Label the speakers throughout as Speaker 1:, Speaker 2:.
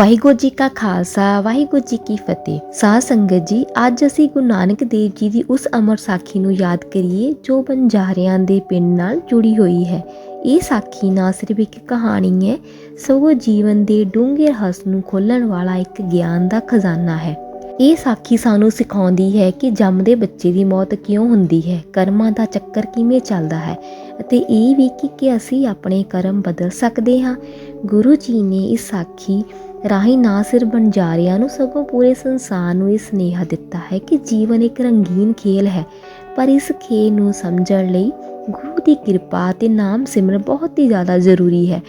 Speaker 1: ਵਾਹਿਗੁਰੂ ਜੀ ਕਾ ਖਾਲਸਾ, ਵਾਹਿਗੁਰੂ ਜੀ ਕੀ ਫਤਿਹ। ਸਾਧ ਸੰਗਤ ਜੀ, ਅੱਜ ਅਸੀਂ ਗੁਰੂ ਨਾਨਕ ਦੇਵ ਜੀ ਦੀ ਉਸ ਅਮਰ ਸਾਖੀ ਨੂੰ ਯਾਦ ਕਰੀਏ, ਜੋ ਬੰਜਾਰਿਆਂ ਦੇ ਪਿੰਡ ਨਾਲ ਜੁੜੀ ਹੋਈ ਹੈ। ਇਹ ਸਾਖੀ ਨਾ ਸਿਰਫ ਇੱਕ ਕਹਾਣੀ ਹੈ, ਸਗੋਂ ਜੀਵਨ ਦੇ ਡੂੰਘੇ ਰਹੱਸ ਨੂੰ ਖੋਲਣ ਵਾਲਾ ਇੱਕ ਗਿਆਨ ਦਾ ਖਜ਼ਾਨਾ ਹੈ। ਇਹ ਸਾਖੀ ਸਾਨੂੰ ਸਿਖਾਉਂਦੀ ਹੈ ਕਿ ਜੰਮਦੇ ਬੱਚੇ ਦੀ ਮੌਤ ਕਿਉਂ ਹੁੰਦੀ ਹੈ, ਕਰਮਾਂ ਦਾ ਚੱਕਰ ਕਿਵੇਂ ਚੱਲਦਾ ਹੈ ਅਤੇ ਇਹ ਵੀ ਕਿ ਅਸੀਂ ਆਪਣੇ ਕਰਮ ਬਦਲ ਸਕਦੇ ਹਾਂ। ਗੁਰੂ ਜੀ ਨੇ ਇਸ ਸਾਖੀ ਰਾਹੀਂ ਨਾ ਸਿਰ ਬੰਜਾਰਿਆਂ ਨੂੰ, ਸਗੋਂ ਪੂਰੇ ਸੰਸਾਰ ਨੂੰ ਇਹ ਸੁਨੇਹਾ ਦਿੱਤਾ ਹੈ ਕਿ ਜੀਵਨ ਇੱਕ ਰੰਗੀਨ ਖੇਲ ਹੈ। ਪਰ ਇਸ ਖੇਲ ਨੂੰ ਸਮਝਣ ਲਈ ਗੁਰੂ ਦੀ ਕਿਰਪਾ ਤੇ ਨਾਮ ਸਿਮਰਨ ਬਹੁਤ ਹੀ ਜ਼ਿਆਦਾ ਜ਼ਰੂਰੀ ਹੈ।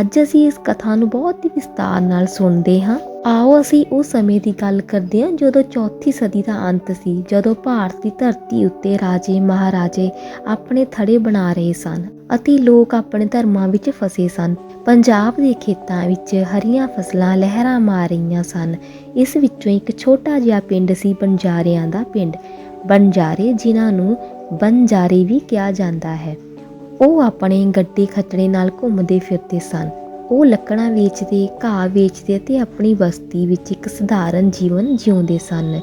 Speaker 1: ਅੱਜ ਅਸੀਂ ਇਸ ਕਥਾ ਨੂੰ ਬਹੁਤ ਹੀ ਵਿਸਤਾਰ ਨਾਲ ਸੁਣਦੇ ਹਾਂ। ਆਓ ਅਸੀਂ ਉਸ ਸਮੇਂ ਦੀ ਗੱਲ ਕਰਦੇ ਹਾਂ ਜਦੋਂ ਚੌਥੀ ਸਦੀ ਦਾ ਅੰਤ ਸੀ, ਜਦੋਂ ਭਾਰਤ ਦੀ ਧਰਤੀ ਉੱਤੇ ਰਾਜੇ ਮਹਾਰਾਜੇ ਆਪਣੇ ਥੜੇ ਬਣਾ ਰਹੇ ਸਨ। ਅਤੇ ਲੋਕ ਆਪਣੇ ਧਰਮਾਂ ਵਿੱਚ ਫਸੇ ਸਨ। ਪੰਜਾਬ ਦੇ ਖੇਤਾਂ ਵਿੱਚ ਹਰੀਆਂ ਫਸਲਾਂ ਲਹਿਰਾਂ ਮਾਰ ਰਹੀਆਂ ਸਨ। ਇਸ ਵਿੱਚੋਂ ਇੱਕ ਛੋਟਾ ਜਿਹਾ ਪਿੰਡ ਸੀ ਬੰਜਾਰਿਆਂ ਦਾ ਪਿੰਡ। ਬੰਜਾਰੇ ਜਿਨ੍ਹਾਂ ਨੂੰ ਬੰਜਾਰੇ ਵੀ ਕਿਹਾ ਜਾਂਦਾ ਹੈ। ਉਹ ਆਪਣੇ ਗੱਡੇ ਖੱਟੜੇ ਨਾਲ ਘੁੰਮਦੇ ਫਿਰਦੇ ਸਨ। ਉਹ ਲੱਕੜਾਂ ਵੇਚਦੇ, ਘਾਹ ਵੇਚਦੇ ਅਤੇ ਆਪਣੀ ਬਸਤੀ ਵਿੱਚ ਇੱਕ ਸਧਾਰਨ ਜੀਵਨ ਜਿਉਂਦੇ ਸਨ।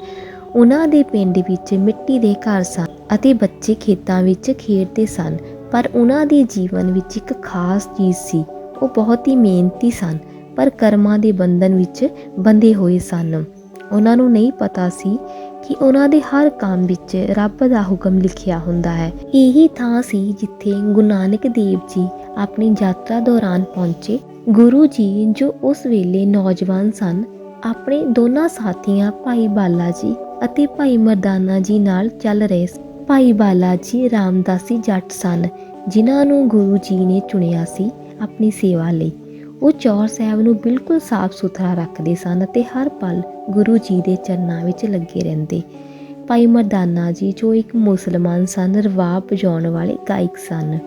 Speaker 1: ਉਹਨਾਂ ਦੇ ਪਿੰਡ ਵਿੱਚ ਮਿੱਟੀ ਦੇ ਘਰ ਸਨ ਅਤੇ ਬੱਚੇ ਖੇਤਾਂ ਵਿੱਚ ਖੇਡਦੇ ਸਨ। ਪਰ ਉਹਨਾਂ ਦੇ ਜੀਵਨ ਵਿੱਚ ਇੱਕ ਖਾਸ ਚੀਜ਼ ਸੀ। ਉਹ ਬਹੁਤ ਹੀ ਮਿਹਨਤੀ ਸਨ, ਪਰ ਕਰਮਾਂ ਦੇ ਬੰਧਨ ਵਿੱਚ ਬੰਦੇ ਹੋਏ ਸਨ। ਉਹਨਾਂ ਨੂੰ ਨਹੀਂ ਪਤਾ ਸੀ ਕਿ ਉਹਨਾਂ ਦੇ ਹਰ ਕੰਮ ਵਿੱਚ ਰੱਬ ਦਾ ਹੁਕਮ ਲਿਖਿਆ ਹੁੰਦਾ ਹੈ। ਇਹੀ ਥਾਂ ਸੀ ਜਿੱਥੇ ਗੁਰੂ ਨਾਨਕ ਦੇਵ ਜੀ ਆਪਣੀ ਯਾਤਰਾ ਦੌਰਾਨ ਪਹੁੰਚੇ। ਗੁਰੂ ਜੀ ਜੋ ਉਸ ਵੇਲੇ ਨੌਜਵਾਨ ਸਨ, ਆਪਣੇ ਦੋਨਾਂ ਸਾਥੀਆਂ ਭਾਈ ਬਾਲਾ ਜੀ ਅਤੇ ਭਾਈ ਮਰਦਾਨਾ ਜੀ ਨਾਲ ਚੱਲ ਰਹੇ ਭਾਈ ਬਾਲਾ ਜੀ ਰਾਮਦਾਸੀ ਜੱਟ ਸਨ, ਜਿਨ੍ਹਾਂ ਨੂੰ ਗੁਰੂ ਜੀ ਨੇ ਚੁਣਿਆ ਸੀ ਆਪਣੀ ਸੇਵਾ ਲਈ। ਉਹ ਚੌਰ ਸਾਹਿਬ ਨੂੰ ਬਿਲਕੁਲ ਸਾਫ਼ ਸੁਥਰਾ ਰੱਖਦੇ ਸਨ ਅਤੇ ਹਰ ਪਲ ਗੁਰੂ ਜੀ ਦੇ ਚਰਨਾਂ ਵਿੱਚ ਲੱਗੇ ਰਹਿੰਦੇ। ਭਾਈ ਮਰਦਾਨਾ ਜੀ, ਜੋ ਇੱਕ ਮੁਸਲਮਾਨ ਸਨ, ਰਵਾਬ ਵਜਾਉਣ ਵਾਲੇ ਗਾਇਕ ਸਨ।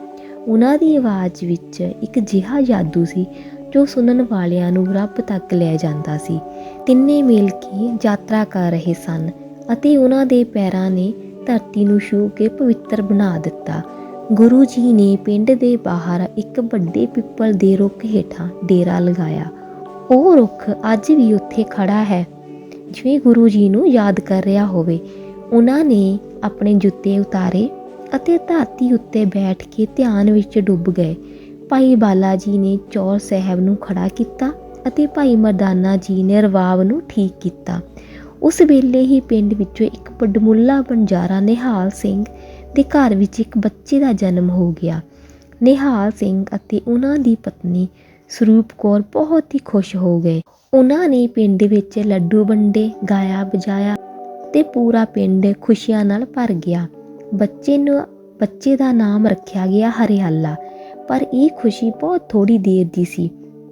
Speaker 1: ਉਹਨਾਂ ਦੀ ਆਵਾਜ਼ ਵਿੱਚ ਇੱਕ ਜਿਹਾ ਜਾਦੂ ਸੀ, ਜੋ ਸੁਣਨ ਵਾਲਿਆਂ ਨੂੰ ਰੱਬ ਤੱਕ ਲੈ ਜਾਂਦਾ ਸੀ। ਤਿੰਨੇ ਮਿਲ ਕੇ ਯਾਤਰਾ ਕਰ ਰਹੇ ਸਨ ਅਤੇ ਉਹਨਾਂ ਦੇ ਪੈਰਾਂ ਨੇ ਧਰਤੀ ਨੂੰ ਛੂਹ ਕੇ ਪਵਿੱਤਰ ਬਣਾ ਦਿੱਤਾ। ਗੁਰੂ ਜੀ ਨੇ ਪਿੰਡ ਦੇ ਬਾਹਰ ਇੱਕ ਵੱਡੇ ਪਿੱਪਲ ਦੇ ਰੁੱਖ ਹੇਠਾਂ ਡੇਰਾ ਲਗਾਇਆ। ਉਹ ਰੁੱਖ ਅੱਜ ਵੀ ਉੱਥੇ ਖੜਾ ਹੈ। ਜਿਵੇਂ ਗੁਰੂ ਜੀ ਨੂੰ ਯਾਦ ਕਰ ਰਿਹਾ ਹੋਵੇ, ਉਹਨਾਂ ਨੇ ਆਪਣੇ ਜੁੱਤੇ ਉਤਾਰੇ ਅਤੇ ਧਰਤੀ ਉੱਤੇ ਬੈਠ ਕੇ ਧਿਆਨ ਵਿੱਚ ਡੁੱਬ ਗਏ। ਭਾਈ ਬਾਲਾ ਜੀ ਨੇ ਚੌਰ ਸਾਹਿਬ ਨੂੰ ਖੜਾ ਕੀਤਾ ਅਤੇ ਭਾਈ ਮਰਦਾਨਾ ਜੀ ਨੇ ਰਵਾਬ ਨੂੰ ਠੀਕ ਕੀਤਾ। ਉਸ ਵੇਲੇ ਹੀ ਪਿੰਡ ਵਿੱਚੋਂ ਇੱਕ ਪਡਮੁੱਲਾ ਬੰਜਾਰਾ ਨਿਹਾਲ ਸਿੰਘ ਦੇ ਘਰ ਵਿੱਚ ਇੱਕ ਬੱਚੇ ਦਾ ਜਨਮ ਹੋ ਗਿਆ। ਨਿਹਾਲ ਸਿੰਘ ਅਤੇ ਉਹਨਾਂ ਦੀ ਪਤਨੀ ਸਰੂਪ ਕੌਰ ਬਹੁਤ ਹੀ ਖੁਸ਼ ਹੋ ਗਏ। ਉਹਨਾਂ ਨੇ ਪਿੰਡ ਵਿੱਚ ਲੱਡੂ ਵੰਡੇ, ਗਾਇਆ ਵਜਾਇਆ ਤੇ ਪੂਰਾ ਪਿੰਡ ਖੁਸ਼ੀਆਂ ਨਾਲ ਭਰ ਗਿਆ। ਬੱਚੇ ਨੂੰ, ਬੱਚੇ ਦਾ ਨਾਮ ਰੱਖਿਆ ਗਿਆ ਹਰਿਆਲਾ, ਪਰ ਇਹ ਖੁਸ਼ੀ ਬਹੁਤ ਥੋੜੀ ਦੇਰ ਦੀ ਸੀ।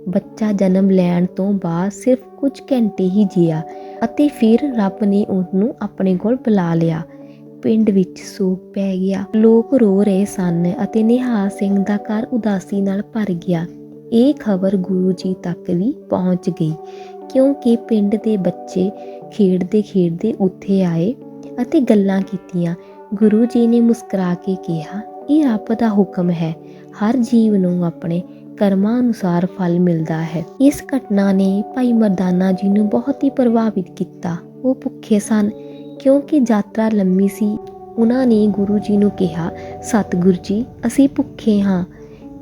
Speaker 1: ਬੱਚਾ ਜਨਮ ਲੈਣ ਤੋਂ ਬਾਅਦ ਸਿਰਫ ਕੁਝ ਘੰਟੇ ਹੀ ਜੀਆ। ਅਤੇ ਫਿਰ ਰੱਬ ਨੇ ਉਹਨੂੰ ਆਪਣੇ ਕੋਲ ਬੁਲਾ ਲਿਆ। ਪਿੰਡ ਵਿੱਚ ਸੋਗ ਪੈ ਗਿਆ। ਲੋਕ ਰੋ ਰਹੇ ਸਨ ਅਤੇ ਨਿਹਾਲ ਸਿੰਘ ਦਾ ਘਰ ਉਦਾਸੀ ਨਾਲ ਭਰ ਗਿਆ। ਇਹ ਖਬਰ ਗੁਰੂ ਜੀ ਤੱਕ ਵੀ ਪਹੁੰਚ ਗਈ, ਕਿਉਂਕਿ ਪਿੰਡ ਦੇ ਬੱਚੇ ਖੇਡਦੇ ਖੇਡਦੇ ਉੱਥੇ ਆਏ ਅਤੇ ਗੱਲਾਂ ਕੀਤੀਆਂ। ਗੁਰੂ ਜੀ ਨੇ ਮੁਸਕਰਾ ਕੇ ਕਿਹਾ, ਇਹ ਰੱਬ ਦਾ ਹੁਕਮ ਹੈ। ਹਰ ਜੀਵ ਨੂੰ ਆਪਣੇ ਕਰਮਾਂ ਅਨੁਸਾਰ ਫਲ ਮਿਲਦਾ ਹੈ। ਇਸ ਘਟਨਾ ਨੇ ਭਾਈ ਮਰਦਾਨਾ ਜੀ ਨੂੰ ਬਹੁਤ ਹੀ ਪ੍ਰਭਾਵਿਤ ਕੀਤਾ। ਉਹ ਭੁੱਖੇ ਸਨ, ਕਿਉਂਕਿ ਯਾਤਰਾ ਲੰਮੀ ਸੀ। ਉਹਨਾਂ ਨੇ ਗੁਰੂ ਜੀ ਨੂੰ ਕਿਹਾ, ਸਤਿਗੁਰ ਜੀ, ਅਸੀਂ ਭੁੱਖੇ ਹਾਂ।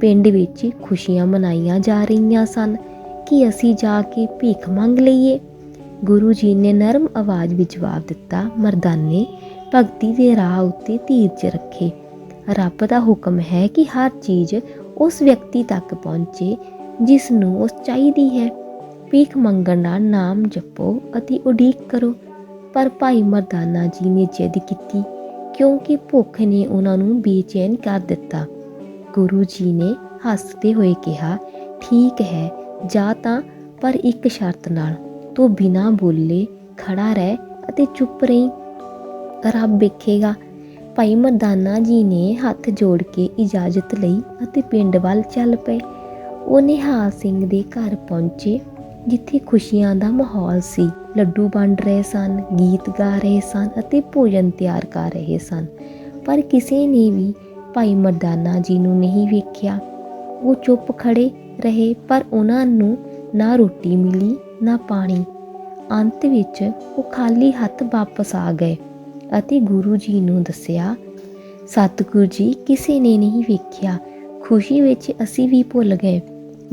Speaker 1: ਪਿੰਡ ਵਿੱਚ ਖੁਸ਼ੀਆਂ ਮਨਾਈਆਂ ਜਾ ਰਹੀਆਂ ਸਨ ਕਿ ਅਸੀਂ ਜਾ ਕੇ ਭੀਖ ਮੰਗ ਲਈਏ। ਗੁਰੂ ਜੀ ਨੇ ਨਰਮ ਆਵਾਜ਼ ਵਿੱਚ ਜਵਾਬ ਦਿੱਤਾ, ਮਰਦਾਨੇ, ਭਗਤੀ ਦੇ ਰਾਹ ਉੱਤੇ ਧੀਰਜ ਰੱਖੇ। ਰੱਬ ਦਾ ਹੁਕਮ ਹੈ ਕਿ ਹਰ ਚੀਜ਼ ਉਸ ਵਿਅਕਤੀ ਤੱਕ ਪਹੁੰਚੇ ਜਿਸ ਨੂੰ ਉਸ ਚਾਹੀਦੀ ਹੈ। ਭੀਖ ਮੰਗਣ ਨਾਲ ਨਾਮ ਜਪੋ ਅਤੇ ਉਡੀਕ ਕਰੋ। ਪਰ ਭਾਈ ਮਰਦਾਨਾ ਜੀ ਨੇ ਜਿੱਦ ਕੀਤੀ, ਕਿਉਂਕਿ ਭੁੱਖ ਨੇ ਉਹਨਾਂ ਨੂੰ ਬੇਚੈਨ ਕਰ ਦਿੱਤਾ। ਗੁਰੂ ਜੀ ਨੇ ਹੱਸਦੇ ਹੋਏ ਕਿਹਾ, ਠੀਕ ਹੈ, ਜਾ ਤਾਂ, ਪਰ ਇੱਕ ਸ਼ਰਤ ਨਾਲ। ਤੂੰ ਬਿਨਾਂ ਬੋਲੇ ਖੜਾ ਰਹਿ ਅਤੇ ਚੁੱਪ ਰਹੀ। ਰੱਬ ਵੇਖੇਗਾ ਭਾਈ ਮਰਦਾਨਾ ਜੀ ਨੇ ਹੱਥ ਜੋੜ ਕੇ ਇਜਾਜ਼ਤ ਲਈ ਅਤੇ ਪਿੰਡ ਵੱਲ ਚੱਲ ਪਏ। ਉਹ ਨਿਹਾਲ ਸਿੰਘ ਦੇ ਘਰ ਪਹੁੰਚੇ, ਜਿੱਥੇ ਖੁਸ਼ੀਆਂ ਦਾ ਮਾਹੌਲ ਸੀ। ਲੱਡੂ ਵੰਡ ਰਹੇ ਸਨ, ਗੀਤ ਗਾ ਰਹੇ ਸਨ ਅਤੇ ਭੋਜਨ ਤਿਆਰ ਕਰ ਰਹੇ ਸਨ। ਪਰ ਕਿਸੇ ਨੇ ਵੀ ਭਾਈ ਮਰਦਾਨਾ ਜੀ ਨੂੰ ਨਹੀਂ ਵੇਖਿਆ। ਉਹ ਚੁੱਪ ਖੜੇ ਰਹੇ, ਪਰ ਉਹਨਾਂ ਨੂੰ ਨਾ ਰੋਟੀ ਮਿਲੀ, ਨਾ ਪਾਣੀ। ਅੰਤ ਵਿੱਚ ਉਹ ਖਾਲੀ ਹੱਥ ਵਾਪਸ ਆ ਗਏ। ਅਤੇ ਗੁਰੂ ਜੀ ਨੂੰ ਦੱਸਿਆ, ਸਤਿਗੁਰੂ ਜੀ, ਕਿਸੇ ਨੇ ਨਹੀਂ ਵੇਖਿਆ। ਖੁਸ਼ੀ ਵਿੱਚ ਅਸੀਂ ਵੀ ਭੁੱਲ ਗਏ।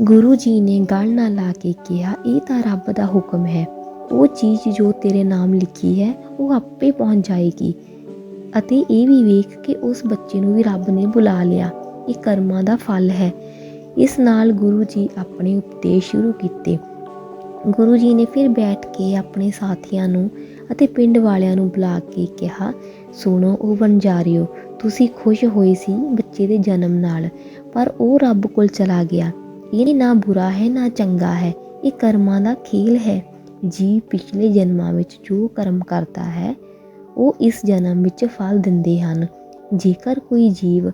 Speaker 1: ਗੁਰੂ ਜੀ ਨੇ ਗਲ ਨਾਲ ਲਾ ਕੇ ਕਿਹਾ, ਇਹ ਤਾਂ ਰੱਬ ਦਾ ਹੁਕਮ ਹੈ। ਉਹ ਚੀਜ਼ ਜੋ ਤੇਰੇ ਨਾਮ ਲਿਖੀ ਹੈ, ਉਹ ਆਪੇ ਪਹੁੰਚ ਜਾਏਗੀ। ਅਤੇ ਇਹ ਵੀ ਵੇਖ ਕਿ ਉਸ ਬੱਚੇ ਨੂੰ ਵੀ ਰੱਬ ਨੇ ਬੁਲਾ ਲਿਆ। ਇਹ ਕਰਮਾਂ ਦਾ ਫਲ ਹੈ। ਇਸ ਨਾਲ ਗੁਰੂ ਜੀ ਆਪਣੇ ਉਪਦੇਸ਼ ਸ਼ੁਰੂ ਕੀਤੇ। ਗੁਰੂ ਜੀ ਨੇ ਫਿਰ ਬੈਠ ਕੇ ਆਪਣੇ ਸਾਥੀਆਂ ਨੂੰ ਅਤੇ ਪਿੰਡ ਵਾਲਿਆਂ ਨੂੰ ਬੁਲਾ ਕੇ ਕਿਹਾ, ਸੁਣੋ, ਉਹ ਵਣਜਾਰਿਓ, ਤੁਸੀਂ ਖੁਸ਼ ਹੋਏ ਸੀ ਬੱਚੇ ਦੇ ਜਨਮ ਨਾਲ, ਪਰ ਉਹ ਰੱਬ ਕੋਲ ਚਲਾ ਗਿਆ। ਇਹ ਨਾ ਬੁਰਾ ਹੈ, ਨਾ ਚੰਗਾ ਹੈ, ਇਹ ਕਰਮਾਂ ਦਾ ਖੇਲ ਹੈ। ਜੀ ਪਿਛਲੇ ਜਨਮਾਂ ਵਿੱਚ ਜੋ ਕਰਮ ਕਰਦਾ ਹੈ, ਉਹ ਇਸ ਜਨਮ ਵਿੱਚ ਫਲ ਦਿੰਦੇ ਹਨ। ਜੇਕਰ ਕੋਈ ਜੀਵ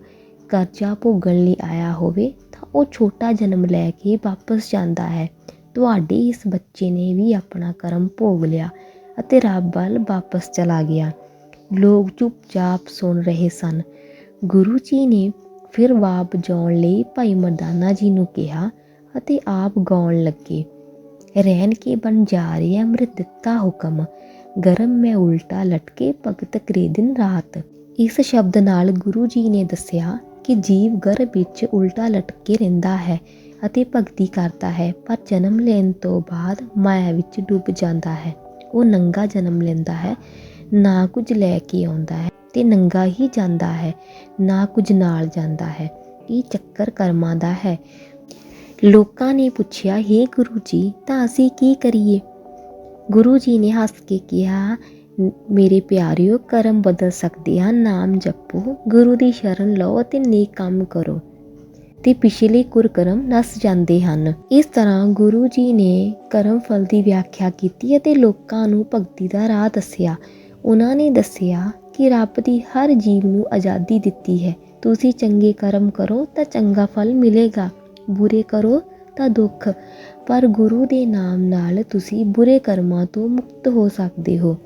Speaker 1: ਕਰਜ਼ਾ ਭੋਗਣ ਲਈ ਆਇਆ ਹੋਵੇ, ਤਾਂ ਉਹ ਛੋਟਾ ਜਨਮ ਲੈ ਕੇ ਵਾਪਸ ਜਾਂਦਾ ਹੈ। ਤੁਹਾਡੇ ਇਸ ਬੱਚੇ ਨੇ ਵੀ ਆਪਣਾ ਕਰਮ ਭੋਗ ਲਿਆ। ਅਤੇ ਰੱਬ ਵੱਲ ਵਾਪਸ ਚਲਾ ਗਿਆ। ਲੋਕ ਚੁੱਪਚਾਪ ਸੁਣ ਰਹੇ ਸਨ। ਗੁਰੂ ਜੀ ਨੇ ਫਿਰ ਵਾਪ ਜਾਉਣ ਲਈ ਭਾਈ ਮਰਦਾਨਾ ਜੀ ਨੂੰ ਕਿਹਾ ਅਤੇ ਆਪ ਗਾਉਣ ਲੱਗੇ। ਰਹਿਣ ਕੇ ਬਣ ਜਾ ਰਹੀ ਅੰਮ੍ਰਿਤ ਦਿੱਤਾ ਹੁਕਮ। ਗਰਮ ਮੈਂ ਉਲਟਾ ਲਟਕੇ ਭਗਤ ਕਰੇ ਦਿਨ ਰਾਤ। ਇਸ ਸ਼ਬਦ ਨਾਲ ਗੁਰੂ ਜੀ ਨੇ ਦੱਸਿਆ ਕਿ ਜੀਵ ਗਰਭ ਵਿੱਚ ਉਲਟਾ ਲਟਕੇ ਰਹਿੰਦਾ ਹੈ ਅਤੇ ਭਗਤੀ ਕਰਦਾ ਹੈ, ਪਰ ਜਨਮ ਲੈਣ ਤੋਂ ਬਾਅਦ ਮਾਇਆ ਵਿੱਚ ਡੁੱਬ ਜਾਂਦਾ ਹੈ। ਉਹ ਨੰਗਾ ਜਨਮ ਲੈਂਦਾ ਹੈ, ਨਾ ਕੁਝ ਲੈ ਕੇ ਆਉਂਦਾ ਹੈ ਤੇ ਨੰਗਾ ਹੀ ਜਾਂਦਾ ਹੈ, ਨਾ ਕੁਝ ਨਾਲ ਜਾਂਦਾ ਹੈ। ਇਹ ਚੱਕਰ ਕਰਮਾਂ ਦਾ ਹੈ। ਲੋਕਾਂ ਨੇ ਪੁੱਛਿਆ हे ਗੁਰੂ ਜੀ, ਤਾਂ ਅਸੀਂ ਕੀ ਕਰੀਏ? ਗੁਰੂ ਜੀ ਨੇ ਹੱਸ ਕੇ ਕਿਹਾ "ਨ- ਮੇਰੇ ਪਿਆਰਿਓ, ਕਰਮ ਬਦਲ ਸਕਦੇ ਹਨ ਨਾਮ ਜਪੋ, ਗੁਰੂ ਦੀ ਸ਼ਰਨ ਲਓ ਅਤੇ ਨੇਕ ਕੰਮ ਕਰੋ। ਤੇ ਪਿਛਲੇ ਕੁਰਕਰਮ ਨਸ ਜਾਂਦੇ ਹਨ। ਇਸ ਤਰ੍ਹਾਂ ਗੁਰੂ ਜੀ ਨੇ ਕਰਮ ਫਲ ਦੀ ਵਿਆਖਿਆ ਕੀਤੀ ਅਤੇ ਲੋਕਾਂ ਨੂੰ ਭਗਤੀ ਦਾ ਰਾਹ ਦੱਸਿਆ। ਉਹਨਾਂ ਨੇ ਦੱਸਿਆ ਕਿ ਰੱਬ ਦੀ ਹਰ ਜੀਵ ਨੂੰ ਆਜ਼ਾਦੀ ਦਿੱਤੀ ਹੈ। ਤੁਸੀਂ ਚੰਗੇ ਕਰਮ ਕਰੋ ਤਾਂ ਚੰਗਾ ਫਲ ਮਿਲੇਗਾ। ਬੁਰੇ ਕਰੋ ਤਾਂ ਦੁੱਖ। ਪਰ ਗੁਰੂ ਦੇ ਨਾਮ ਨਾਲ ਤੁਸੀਂ ਬੁਰੇ ਕਰਮਾਂ ਤੋਂ ਮੁਕਤ ਹੋ ਸਕਦੇ ਹੋ।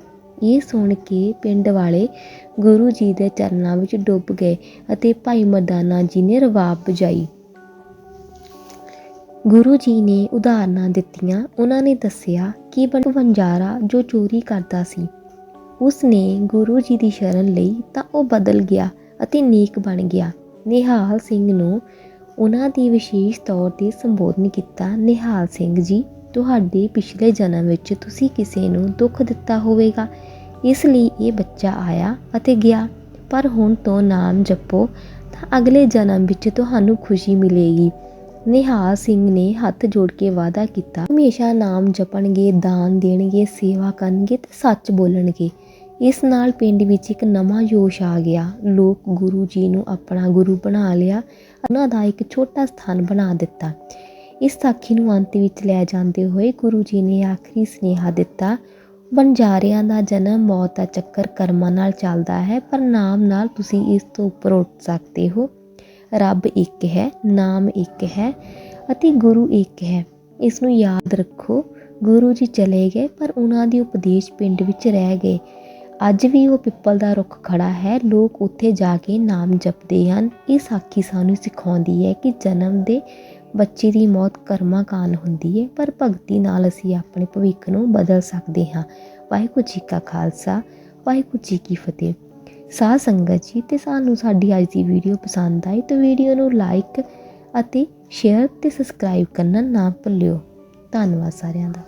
Speaker 1: ਇਹ ਸੁਣ ਕੇ ਪਿੰਡ ਵਾਲੇ ਗੁਰੂ ਜੀ ਦੇ ਚਰਨਾਂ ਵਿੱਚ ਡੁੱਬ ਗਏ ਅਤੇ ਭਾਈ ਮਰਦਾਨਾ ਜੀ ਨੇ ਰਵਾਬ ਵਜਾਈ ਗੁਰੂ ਜੀ ਨੇ ਉਦਾਹਰਨਾਂ ਦਿੱਤੀਆਂ। ਉਹਨਾਂ ਨੇ ਦੱਸਿਆ ਕਿ ਬਣ ਵੰਜਾਰਾ ਜੋ ਚੋਰੀ ਕਰਦਾ ਸੀ ਉਸ ਨੇ ਗੁਰੂ ਜੀ ਦੀ ਸ਼ਰਨ ਲਈ ਤਾਂ ਉਹ ਬਦਲ ਗਿਆ ਅਤੇ ਨੇਕ ਬਣ ਗਿਆ। ਨਿਹਾਲ ਸਿੰਘ ਨੂੰ ਉਹਨਾਂ ਦੀ ਵਿਸ਼ੇਸ਼ ਤੌਰ ਤੇ ਸੰਬੋਧਨ ਕੀਤਾ। ਨਿਹਾਲ ਸਿੰਘ ਜੀ ਤੁਹਾਡੇ ਪਿਛਲੇ ਜਨਮ ਵਿੱਚ ਤੁਸੀਂ ਕਿਸੇ ਨੂੰ ਦੁੱਖ ਦਿੱਤਾ ਹੋਵੇਗਾ। ਇਸ ਲਈ ਇਹ ਬੱਚਾ ਆਇਆ ਅਤੇ ਗਿਆ। ਪਰ ਹੁਣ ਤੋਂ ਨਾਮ ਜਪੋ ਤਾਂ ਅਗਲੇ ਜਨਮ ਵਿੱਚ ਤੁਹਾਨੂੰ ਖੁਸ਼ੀ ਮਿਲੇਗੀ। ਨਿਹਾਲ ਸਿੰਘ ਨੇ ਹੱਥ ਜੋੜ ਕੇ ਵਾਅਦਾ ਕੀਤਾ। ਹਮੇਸ਼ਾ ਨਾਮ ਜਪਣਗੇ, ਦਾਨ ਦੇਣਗੇ, ਸੇਵਾ ਕਰਨਗੇ ਤੇ ਸੱਚ ਬੋਲਣਗੇ। ਇਸ ਨਾਲ ਪਿੰਡ ਵਿੱਚ ਇੱਕ ਨਵਾਂ ਜੋਸ਼ ਆ ਗਿਆ। ਲੋਕ ਗੁਰੂ ਜੀ ਨੂੰ ਆਪਣਾ ਗੁਰੂ ਬਣਾ ਲਿਆ। ਉਹਨਾਂ ਦਾ ਇੱਕ ਛੋਟਾ ਸਥਾਨ ਬਣਾ ਦਿੱਤਾ। ਇਸ ਸਾਖੀ ਨੂੰ ਅੰਤ ਵਿੱਚ ਲੈ ਜਾਂਦੇ ਹੋਏ ਗੁਰੂ ਜੀ ਨੇ ਆਖਰੀ ਸੁਨੇਹਾ ਦਿੱਤਾ ਬੰਜਾਰਿਆਂ ਦਾ ਜਨਮ ਮੌਤ ਦਾ ਚੱਕਰ ਕਰਮਾਂ ਨਾਲ ਚੱਲਦਾ ਹੈ, ਪਰ ਨਾਮ ਨਾਲ ਤੁਸੀਂ ਇਸ ਤੋਂ ਉੱਪਰ ਉੱਠ ਸਕਦੇ ਹੋ। ਰੱਬ ਇੱਕ ਹੈ, ਨਾਮ ਇੱਕ ਹੈ ਅਤੇ ਗੁਰੂ ਇੱਕ ਹੈ। ਇਸ ਨੂੰ ਯਾਦ ਰੱਖੋ, ਗੁਰੂ ਜੀ ਚਲੇ ਗਏ, ਪਰ ਉਹਨਾਂ ਦੀ ਉਪਦੇਸ਼ ਪਿੰਡ ਵਿੱਚ ਰਹਿ ਗਏ। ਅੱਜ ਵੀ ਉਹ ਪਿੱਪਲ ਦਾ ਰੁੱਖ ਖੜਾ ਹੈ, ਲੋਕ ਉੱਥੇ ਜਾ ਕੇ ਨਾਮ ਜਪਦੇ ਹਨ। ਇਹ ਸਾਖੀ ਸਾਨੂੰ ਸਿਖਾਉਂਦੀ ਹੈ ਕਿ ਜਨਮ ਦੇ ਬੱਚੇ ਦੀ ਮੌਤ ਕਰਮਾਂ ਕਾਰਨ ਹੁੰਦੀ ਹੈ ਪਰ ਭਗਤੀ ਨਾਲ ਅਸੀਂ ਆਪਣੇ ਭਵਿੱਖ ਨੂੰ ਬਦਲ ਸਕਦੇ ਹਾਂ। ਵਾਹਿਗੁਰੂ ਜੀ ਕਾ ਖਾਲਸਾ, ਵਾਹਿਗੁਰੂ ਜੀ ਕੀ ਫਤਿਹ। ਸਾਧ ਸੰਗਤ ਜੀ, ਤੇ ਸਾਨੂੰ ਸਾਡੀ ਅੱਜ ਦੀ ਵੀਡੀਓ ਪਸੰਦ ਆਈ ਤਾਂ ਵੀਡੀਓ ਨੂੰ ਲਾਈਕ ਅਤੇ ਸ਼ੇਅਰ ਤੇ ਸਬਸਕ੍ਰਾਈਬ ਕਰਨਾ ਨਾ ਭੁੱਲਿਓ। ਧੰਨਵਾਦ ਸਾਰਿਆਂ ਦਾ।